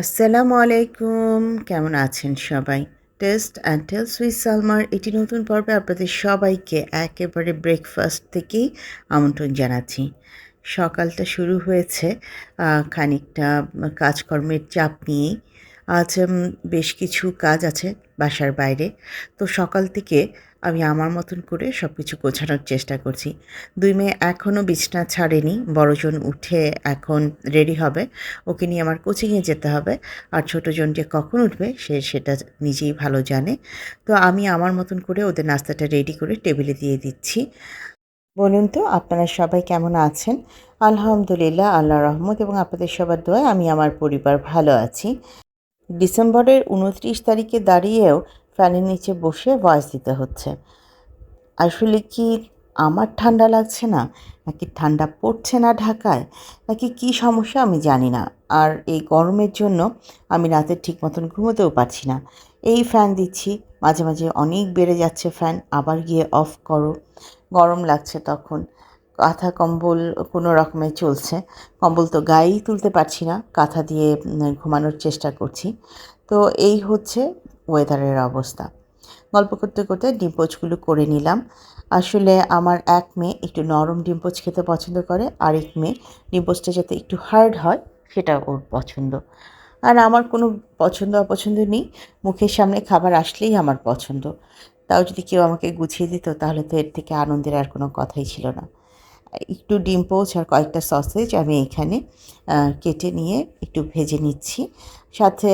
আসসালামু আলাইকুম। কেমন আছেন সবাই? টেস্ট অ্যান্ড টেলস উইথ সালমার এটি নতুন পর্বে আপনাদের সবাইকে একেবারে ব্রেকফাস্ট থেকেই আমন্ত্রণ জানাচ্ছি। সকালটা শুরু হয়েছে খানিকটা কাজকর্মের চাপ নিয়েই। আজ বেশ কিছু কাজ আছে বাসার বাইরে। তো সকাল থেকে আমি আমার মতন করে সব কিছু গোছানোর চেষ্টা করছি। দুই মেয়ে এখনও বিছনা ছাড়েনি, বড়জন উঠে এখন রেডি হবে। ওকে নিয়ে আমার কোচিংয়ে যেতে হবে। আর ছোটোজন যে কখন উঠবে, সে সেটা নিজেই ভালো জানে। তো আমি আমার মতন করে ওদের নাস্তাটা রেডি করে টেবিলে দিয়ে দিচ্ছি। বলুন তো, আপনারা সবাই কেমন আছেন? আলহামদুলিল্লাহ আল্লাহ রহমত এবং আপনাদের সবার দোয়ায় আমি আমার পরিবার ভালো আছি। ডিসেম্বরের উনত্রিশ তারিখে দাঁড়িয়েও ফ্যানের নিচে বসে ভয়েস দিতে হচ্ছে। আসলে কি আমার ঠান্ডা লাগছে না? নাকি ঠান্ডা পড়ছে না ঢাকায়? নাকি কি সমস্যা আমি জানি না। আর এই গরমের জন্য আমি রাতে ঠিক মতন ঘুমোতেও পারছি না। এই ফ্যান দিচ্ছি, মাঝে মাঝে অনেক বেড়ে যাচ্ছে ফ্যান, আবার গিয়ে অফ করো। গরম লাগছে তখন। কাঁথা, কম্বল কোনো রকমে চলছে। কম্বল তো গায়েই তুলতে পারছি না। কাঁথা দিয়ে ঘুমানোর চেষ্টা করছি। তো এই হচ্ছে ওয়েদারের অবস্থা। গল্প করতে করতে ডিম পোচগুলো করে নিলাম। আসলে আমার এক মেয়ে একটু নরম ডিম পোচ খেতে পছন্দ করে, আরেক মেয়ে ডিম পোচটা যাতে একটু হার্ড হয় সেটা ওর পছন্দ। আর আমার কোনো পছন্দ অপছন্দ নেই, মুখের সামনে খাবার আসলেই আমার পছন্দ। তাও যদি কেউ আমাকে গুছিয়ে দিত তাহলে তো এর থেকে আনন্দের আর কোনো কথাই ছিল না। একটু ডিম পোচ আর কয়েকটা সসেজ আমি এখানে কেটে নিয়ে একটু ভেজে নিচ্ছি। সাথে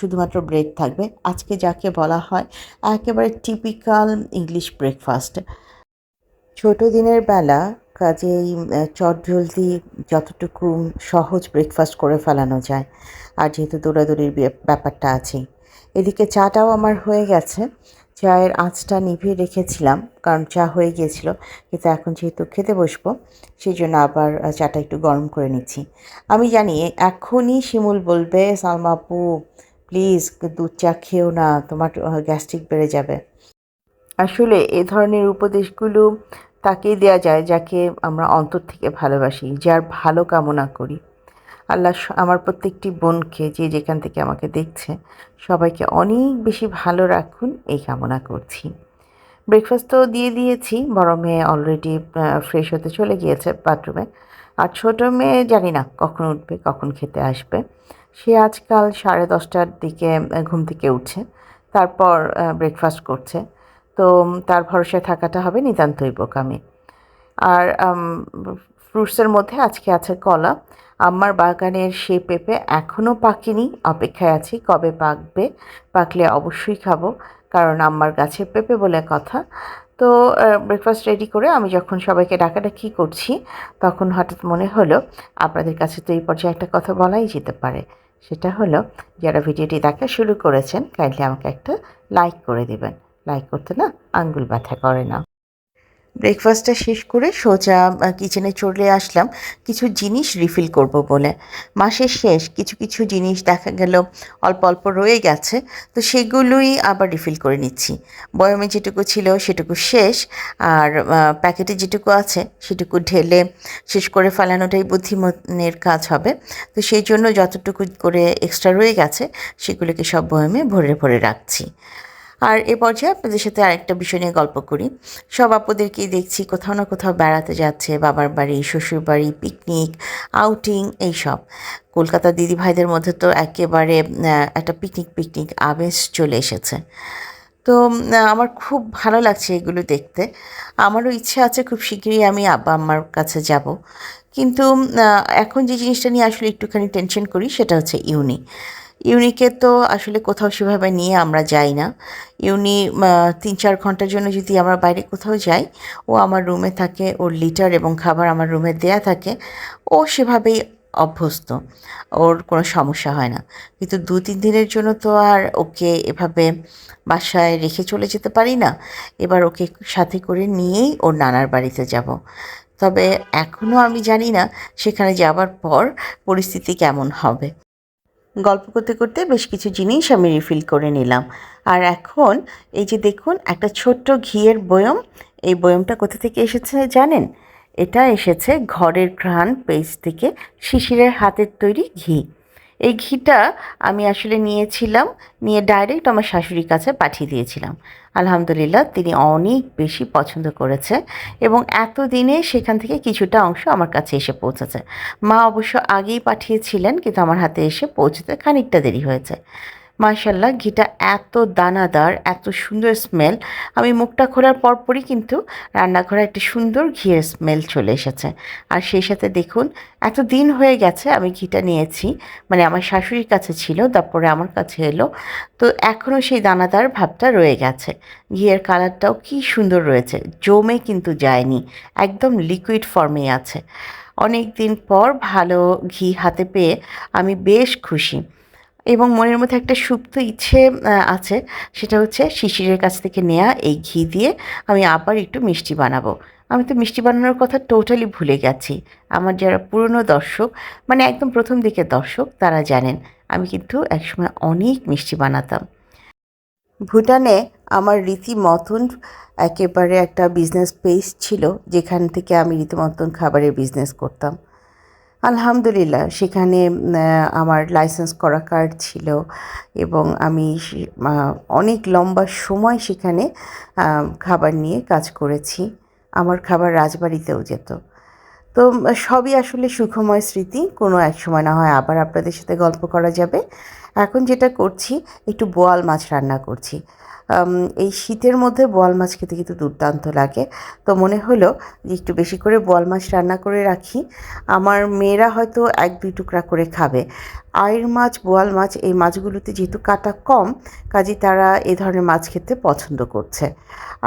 শুধুমাত্র ব্রেড থাকবে। আজকে যাকে বলা হয় একেবারে টিপিক্যাল ইংলিশ ব্রেকফাস্ট ছোট দিনের বেলা কাজেই চটজলদি যতটুকু সহজ ব্রেকফাস্ট করে ফেলানো যায়। আর যেহেতু দৌড়াদৌড়ির ব্যাপারটা আছে এদিকে চাটাও আমার হয়ে গেছে। চায়ের আঁচটা নিভিয়ে রেখেছিলাম, কারণ চা হয়ে গিয়েছিল, কিন্তু এখন যেহেতু খেতে বসবো সেই জন্য আবার চাটা একটু গরম করে নিচ্ছি। আমি জানি, এখনই শিমুল বলবে সালমাপু প্লিজ দুধ চা খেও না, তোমার গ্যাস্ট্রিক বেড়ে যাবে। আসলে এ ধরনের উপদেশগুলো তাকেই দেয়া যায়, যাকে আমরা অন্তর থেকে ভালোবাসি, যার ভালো কামনা করি। আল্লাহ আমার প্রত্যেকটি বোনকে যে যেখান থেকে আমাকে দেখছে, সবাইকে অনেক বেশি ভালো রাখুন, এই কামনা করছি। ব্রেকফাস্ট তো দিয়ে দিয়েছি, বড় মেয়ে অলরেডি ফ্রেশ হতে চলে গিয়েছে বাথরুমে আর ছোটো মেয়ে জানি না কখন উঠবে, কখন খেতে আসবে। সে আজকাল সাড়ে দশটার দিকে ঘুম থেকে উঠছে, তারপর ব্রেকফাস্ট করছে। তো তার ভরসায় থাকাটা হবে নিতান্তই বোকামি। আর ফ্রুটসের মধ্যে আজকে আছে কলা। আমার বাগানের সেই পেঁপে এখনও পাকেনি, অপেক্ষায় আছি কবে পাকবে, পাকলে অবশ্যই খাব, কারণ আমার গাছে পেঁপে বলে কথা। তো ব্রেকফাস্ট রেডি করে আমি যখন সবাইকে ডাকাডাকি করছি, তখন হঠাৎ মনে হলো, আপনাদের কাছে তো এই পর্যায়ে একটা কথা বলাই যেতে পারে। সেটা হলো, যারা ভিডিওটি দেখা শুরু করেছেন কাইন্ডলি আমাকে একটা লাইক করে দিবেন। লাইক করতে না আঙ্গুল ব্যথা করে না। ব্রেকফাস্টটা শেষ করে সোজা কিচেনে চলে আসলাম। কিছু জিনিস রিফিল করব বলে। মাসের শেষ, কিছু কিছু জিনিস দেখা গেল অল্প অল্প রয়ে গেছে, তো সেগুলোই আবার রিফিল করে নিচ্ছি। বয়মে যেটুকু ছিল সেটুকু শেষ, আর প্যাকেটে যেটুকু আছে সেটুকু ঢেলে শেষ করে ফেলানোটাই বুদ্ধিমানের কাজ হবে। তো সেই জন্য যতটুকু করে এক্সট্রা রয়ে গেছে, সেগুলোকে সব বয়মে ভরে ভরে রাখছি। আর এ পর্যায়ে আপনাদের সাথে আরেকটা বিষয় নিয়ে গল্প করি। সব আপুদেরকেই দেখছি কোথাও না কোথাও বেড়াতে যাচ্ছে, বাবার বাড়ি, শ্বশুর বাড়ি পিকনিক আউটিং এইসব। কলকাতা দিদি ভাইদের মধ্যে তো একেবারে একটা পিকনিক পিকনিক আমেজ চলে এসেছে। তো আমার খুব ভালো লাগছে এগুলো দেখতে। আমারও ইচ্ছে আছে খুব শিগগিরই আমি আব্বা আম্মার কাছে যাব। কিন্তু এখন যে জিনিসটা নিয়ে আসলে একটুখানি টেনশন করি সেটা হচ্ছে ইউনি। ইউনিকে তো আসলে কোথাও সেভাবে নিয়ে আমরা যাই না। ইউনি তিন চার ঘণ্টার জন্য যদি আমরা বাইরে কোথাও যাই, ও আমার রুমে থাকে, ওর লিটার এবং খাবার আমার রুমে দেয়া থাকে, ও সেভাবেই অভ্যস্ত, ওর কোনো সমস্যা হয় না। কিন্তু দু তিন দিনের জন্য তো আর ওকে এভাবে বাসায় রেখে চলে যেতে পারি না, এবার ওকে সাথে করে নিয়েই ওর নানার বাড়িতে যাব। তবে এখনও আমি জানি না সেখানে যাবার পর পরিস্থিতি কেমন হবে। গল্প করতে করতে বেশ কিছু জিনিস আমি রিফিল করে নিলাম। আর এখন এই যে দেখুন, একটা ছোট্ট ঘিয়ের বয়ম, এই বয়মটা কোথা থেকে এসেছে জানেন? এটা এসেছে ঘরের ঘ্রাণ পেজ থেকে শিশিরের হাতের তৈরি ঘি। এই ঘিটা আমি আসলে নিয়েছিলাম, নিয়ে ডাইরেক্ট আমার শাশুড়ির কাছে পাঠিয়ে দিয়েছিলাম। আলহামদুলিল্লাহ তিনি অনেক বেশি পছন্দ করেছে এবং এতদিনে সেখান থেকে কিছুটা অংশ আমার কাছে এসে পৌঁছেছে। মা অবশ্য আগেই পাঠিয়েছিলেন, কিন্তু আমার হাতে এসে পৌঁছতে খানিকটা দেরি হয়েছে। মার্শাল্লাহ ঘিটা এত দানাদার, এত সুন্দর স্মেল আমি মুখটা খোলার পরপরই কিন্তু রান্নাঘরে একটা সুন্দর ঘিয়ের স্মেল চলে এসেছে। আর সেই সাথে দেখুন, এত দিন হয়ে গেছে আমি ঘিটা নিয়েছি। মানে আমার শাশুড়ির কাছে ছিল, তারপরে আমার কাছে এলো। তো এখনও সেই দানাদার ভাবটা রয়ে গেছে। ঘিয়ের কালারটাও কি সুন্দর রয়েছে, জমে কিন্তু যায়নি, একদম লিকুইড ফর্মে আছে। অনেক দিন পর ভালো ঘি হাতে পেয়ে আমি বেশ খুশি। এবং মনের মধ্যে একটা সুপ্ত ইচ্ছে আছে। সেটা হচ্ছে শিশিরের কাছ থেকে নেওয়া এই ঘি দিয়ে আমি আবার একটু মিষ্টি বানাবো। আমি তো মিষ্টি বানানোর কথা টোটালি ভুলে গেছি। আমার যারা পুরনো দর্শক মানে একদম প্রথম দিকের দর্শক, তারা জানেন, আমি কিন্তু একসময় অনেক মিষ্টি বানাতাম। ভুটানে আমার রীতিমতন একেবারে একটা বিজনেস পেজ ছিল, যেখান থেকে আমি রীতিমতন খাবারের বিজনেস করতাম। আলহামদুলিল্লাহ, সেখানে আমার লাইসেন্স করা কার্ড ছিল এবং আমি অনেক লম্বা সময় সেখানে খাবার নিয়ে কাজ করেছি। আমার খাবার রাজবাড়িতেও যেত। তো, সবই আসলে সুখময় স্মৃতি, কোনো এক সময় না হয় আবার আপনাদের সাথে গল্প করা যাবে। এখন যেটা করছি, একটু বোয়াল মাছ রান্না করছি। এই শীতের মধ্যে বোয়াল মাছ খেতে কিন্তু দুর্দান্ত লাগে। তো মনে হলো যে একটু বেশি করে বোয়াল মাছ রান্না করে রাখি। আমার মেয়েরা হয়তো এক দুই টুকরা করে খাবে। আয়ের মাছ, বোয়াল মাছ, এই মাছগুলোতে যেহেতু কাটা কম, কাজে তারা এ ধরনের মাছ খেতে পছন্দ করছে।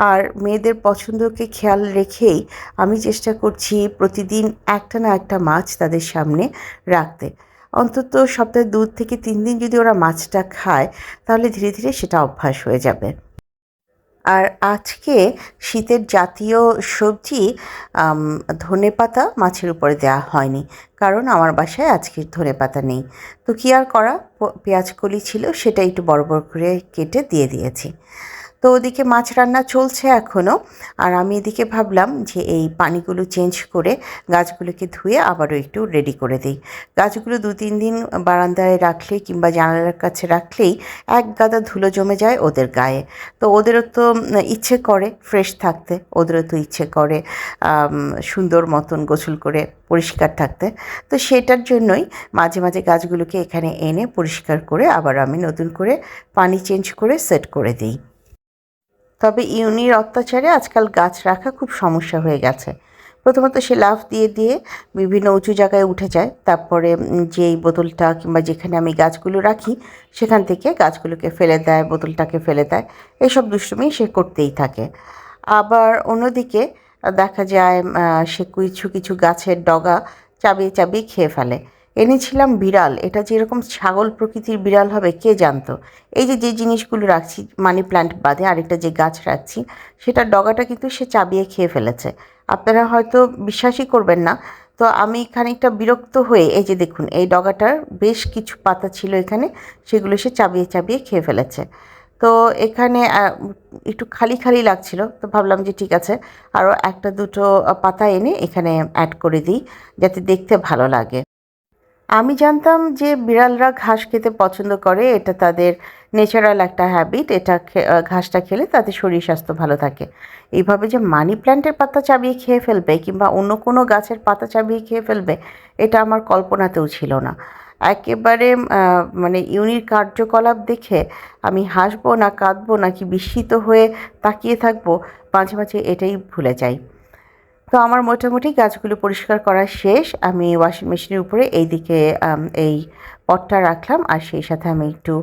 আর মেয়েদের পছন্দকে খেয়াল রেখেই আমি চেষ্টা করছি প্রতিদিন একটা না একটা মাছ তাদের সামনে রাখতে। অন্তত সপ্তাহে দু থেকে তিন দিন যদি ওরা মাছটা খায়, তাহলে ধীরে ধীরে সেটা অভ্যাস হয়ে যাবে। আর আজকে শীতের জাতীয় সবজি ধনে পাতা মাছের উপরে দেওয়া হয়নি, কারণ আমার বাসায় আজকে ধনে পাতা নেই। তো কী আর করা? পেঁয়াজ কলি ছিল, সেটা একটু বড় বড় করে কেটে দিয়ে দিয়েছি। তো ওদিকে মাছ রান্না চলছে এখনও আর আমি এদিকে ভাবলাম যে এই পানিগুলো চেঞ্জ করে গাছগুলোকে ধুয়ে আবারও একটু রেডি করে দিই। গাছগুলো দু তিন দিন বারান্দায় রাখলে কিংবা জানালার কাছে রাখলেই এক গাদা ধুলো জমে যায় ওদের গায়ে। তো ওদেরও তো ইচ্ছে করে ফ্রেশ থাকতে, ওদেরও তো ইচ্ছে করে সুন্দর মতন গোসল করে পরিষ্কার থাকতে। তো সেটার জন্যই মাঝে মাঝে গাছগুলোকে এখানে এনে পরিষ্কার করে আবার আমি নতুন করে পানি চেঞ্জ করে সেট করে দিই। তবে ইউনির অত্যাচারে আজকাল গাছ রাখা খুব সমস্যা হয়ে গেছে। প্রথমত সে লাফ দিয়ে দিয়ে বিভিন্ন উঁচু জায়গায় উঠে যায়। তারপরে যেই বোতলটা কিংবা যেখানে আমি গাছগুলো রাখি, সেখান থেকে গাছগুলোকে ফেলে দেয়, বোতলটাকে ফেলে দেয়। এসব দুষ্টুমি সে করতেই থাকে। আবার অন্যদিকে দেখা যায় সে কিছু কিছু গাছের ডগা চাবিয়ে চাবিয়ে খেয়ে ফেলে। এনেছিলাম বিড়াল, এটা যেরকম ছাগল প্রকৃতির বিড়াল হবে, কে জানতো? এই যে যে জিনিসগুলো রাখছি মানি প্ল্যান্ট বাদে আরেকটা যে গাছ রাখছি, সেটার ডগাটা কিন্তু সে চাবিয়ে খেয়ে ফেলেছে। আপনারা হয়তো বিশ্বাসই করবেন না। তো আমি খানিকটা বিরক্ত হয়ে, এই যে দেখুন, এই ডগাটার বেশ কিছু পাতা ছিল এখানে, সেগুলো সে চাবিয়ে চাবিয়ে খেয়ে ফেলেছে। তো এখানে একটু খালি খালি লাগছিল, তো ভাবলাম যে ঠিক আছে আরও একটা দুটো পাতা এনে এখানে অ্যাড করে দিই, যাতে দেখতে ভালো লাগে। আমি জানতাম যে বিড়ালরা ঘাস খেতে পছন্দ করে, এটা তাদের ন্যাচারাল একটা হ্যাবিট এটা ঘাসটা খেলে তাদের শরীর স্বাস্থ্য ভালো থাকে। এইভাবে যে মানি প্ল্যান্টের পাতা চাবিয়ে খেয়ে ফেলবে কিংবা অন্য কোনো গাছের পাতা চাবিয়ে খেয়ে ফেলবে, এটা আমার কল্পনাতেও ছিল না। একেবারে মানে ইউনির কার্যকলাপ দেখে আমি হাসবো না কাঁদবো নাকি বিস্মিত হয়ে তাকিয়ে থাকব, মাঝে মাঝে এটাই ভুলে যাই। তো আমার মোটামুটি গাছগুলো পরিষ্কার করা শেষ। আমি ওয়াশিং মেশিনের উপরে এই দিকে এই পটটা রাখলাম আর সেই সাথে আমি একটু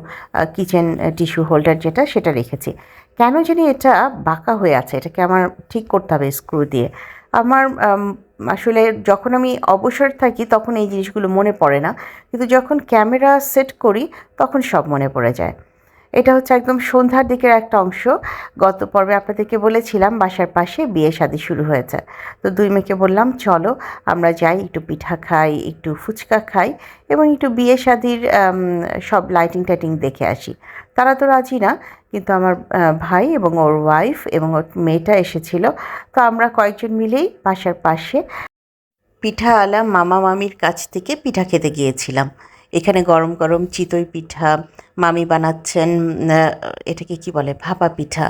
কিচেন টিস্যু হোল্ডার যেটা সেটা রেখেছি। কেন জানি এটা বাঁকা হয়ে আছে, এটাকে আমার ঠিক করতে হবে স্ক্রু দিয়ে। আমার আসলে যখন আমি অবসর থাকি তখন এই জিনিসগুলো মনে পড়ে না। কিন্তু যখন ক্যামেরা সেট করি তখন সব মনে পড়ে যায়। এটা হচ্ছে একদম সন্ধ্যার দিকের একটা অংশ। গত পর্বে আপনাদেরকে বলেছিলাম বাসার পাশে বিয়ে শাদি শুরু হয়েছে। তো দুই মেয়েকে বললাম, চলো, আমরা যাই, একটু পিঠা খাই, একটু ফুচকা খাই এবং একটু বিয়ে শাদির সব লাইটিং টাইটিং দেখে আসি। তারা তো রাজি না, কিন্তু আমার ভাই এবং ওর ওয়াইফ এবং ওর মেয়েটা এসেছিল। তো আমরা কয়েকজন মিলেই বাসার পাশে পিঠা আলা মামা মামির কাছ থেকে পিঠা খেতে গিয়েছিলাম। এখানে গরম গরম চিতই পিঠা মামি বানাচ্ছেন এটাকে কি বলে, ভাপা পিঠা।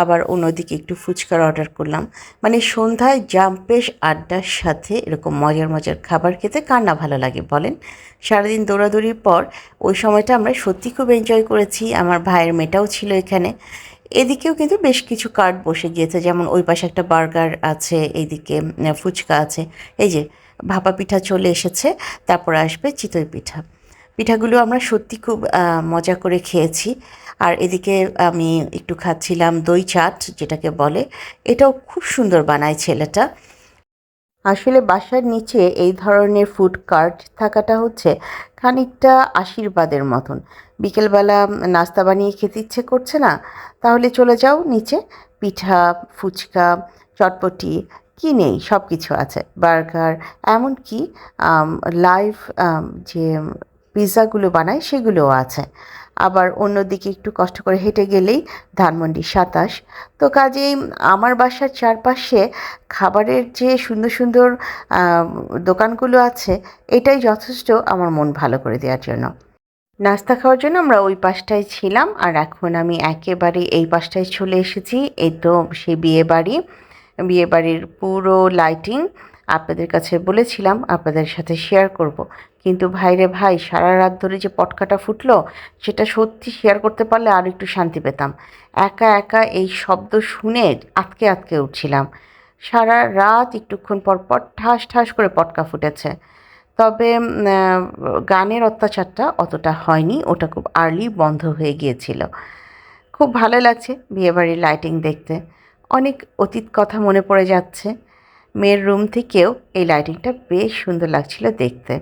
আবার অন্যদিকে একটু ফুচকার অর্ডার করলাম। মানে সন্ধ্যায় জাম্পেশ আড্ডার সাথে এরকম মজার মজার খাবার খেতে কার না ভালো লাগে বলেন? সারাদিন দৌড়াদৌড়ির পর ওই সময়টা আমরা সত্যি খুব এনজয় করেছি, আমার ভাইয়ের মেয়েটাও ছিল এখানে। এদিকেও কিন্তু বেশ কিছু কার্ড বসে গিয়েছে, যেমন ওই পাশে একটা বার্গার আছে, এইদিকে ফুচকা আছে। এই যে, ভাপা পিঠা চলে এসেছে, তারপর আসবে চিতই পিঠা। পিঠাগুলো আমরা সত্যি খুব মজা করে খেয়েছি। আর এদিকে আমি একটু খাচ্ছিলাম দই চাট, যেটাকে বলে। এটাও খুব সুন্দর বানায় ছেলেটা। আসলে বাসার নিচে এই ধরনের ফুড কার্ট থাকাটা হচ্ছে খানিকটা আশীর্বাদের মতন। বিকেলবেলা নাস্তা বানিয়ে খেতে ইচ্ছে করছে না, তাহলে চলে যাও নিচে। পিঠা, ফুচকা, চটপটি, কি নেই সব কিছু আছে। বার্গার, এমনকি লাইভ যে পিৎজাগুলো বানায়, সেগুলোও আছে। আবার অন্যদিকে একটু কষ্ট করে হেঁটে গেলেই ধানমন্ডি সাতাশ। তো কাজেই আমার বাসার চারপাশে খাবারের যে সুন্দর সুন্দর দোকানগুলো আছে, এটাই যথেষ্ট আমার মন ভালো করে দেওয়ার জন্য। নাস্তা খাওয়ার জন্য আমরা ওই পাশটায় ছিলাম আর এখন আমি একেবারে এই পাশটায় চলে এসেছি। এই তো সেই বিয়ে বাড়ি। বিয়ে বাড়ির পুরো লাইটিং আপনাদের কাছে বলেছিলাম, আপনাদের সাথে শেয়ার করব। কিন্তু ভাইরে ভাই, সারা রাত ধরে যে পটকাটা ফুটলো, সেটা সত্যি শেয়ার করতে পারলে আর একটু শান্তি পেতাম। একা একা এই শব্দ শুনে আতকে আতকে উঠছিলাম। সারা রাত একটুক্ষণ পর পর ঠাস ঠাস করে পটকা ফুটেছে। তবে গানের অত্যাচারটা অতটা হয়নি, ওটা খুব আর্লি বন্ধ হয়ে গিয়েছিল। খুব ভালো লাগছে বিয়েবাড়ির লাইটিং দেখতে। অনেক অতীত কথা মনে পড়ে যাচ্ছে। মেয়ের রুম থেকেও এই লাইটিংটা বেশ সুন্দর লাগছিল দেখতে।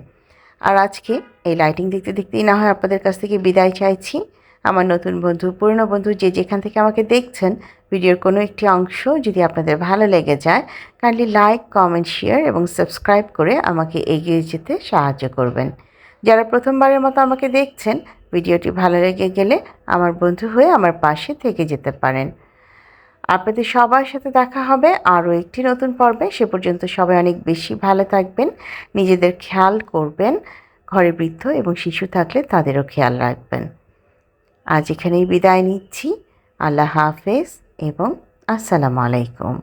আর আজকে এই লাইটিং দেখতে দেখতেই না হয় আপনাদের কাছ থেকে বিদায় চাইছি। আমার নতুন বন্ধু, পুরনো বন্ধু যে যেখান থেকে আমাকে দেখছেন ভিডিওর কোনো একটি অংশ যদি আপনাদের ভালো লেগে যায় কাইন্ডলি লাইক কমেন্ট শেয়ার এবং সাবস্ক্রাইব করে আমাকে এগিয়ে যেতে সাহায্য করবেন। যারা প্রথমবারের মতো আমাকে দেখছেন ভিডিওটি ভালো লেগে গেলে আমার বন্ধু হয়ে আমার পাশে থেকে যেতে পারেন। আপনাদের সবার সাথে দেখা হবে আরও একটি নতুন পর্বে। সে পর্যন্ত সবাই অনেক বেশি ভালো থাকবেন, নিজেদের খেয়াল করবেন, ঘরে বৃদ্ধ এবং শিশু থাকলে তাদেরও খেয়াল রাখবেন। আজ এখানেই বিদায় নিচ্ছি। আল্লাহ হাফেজ এবং আসসালামু আলাইকুম।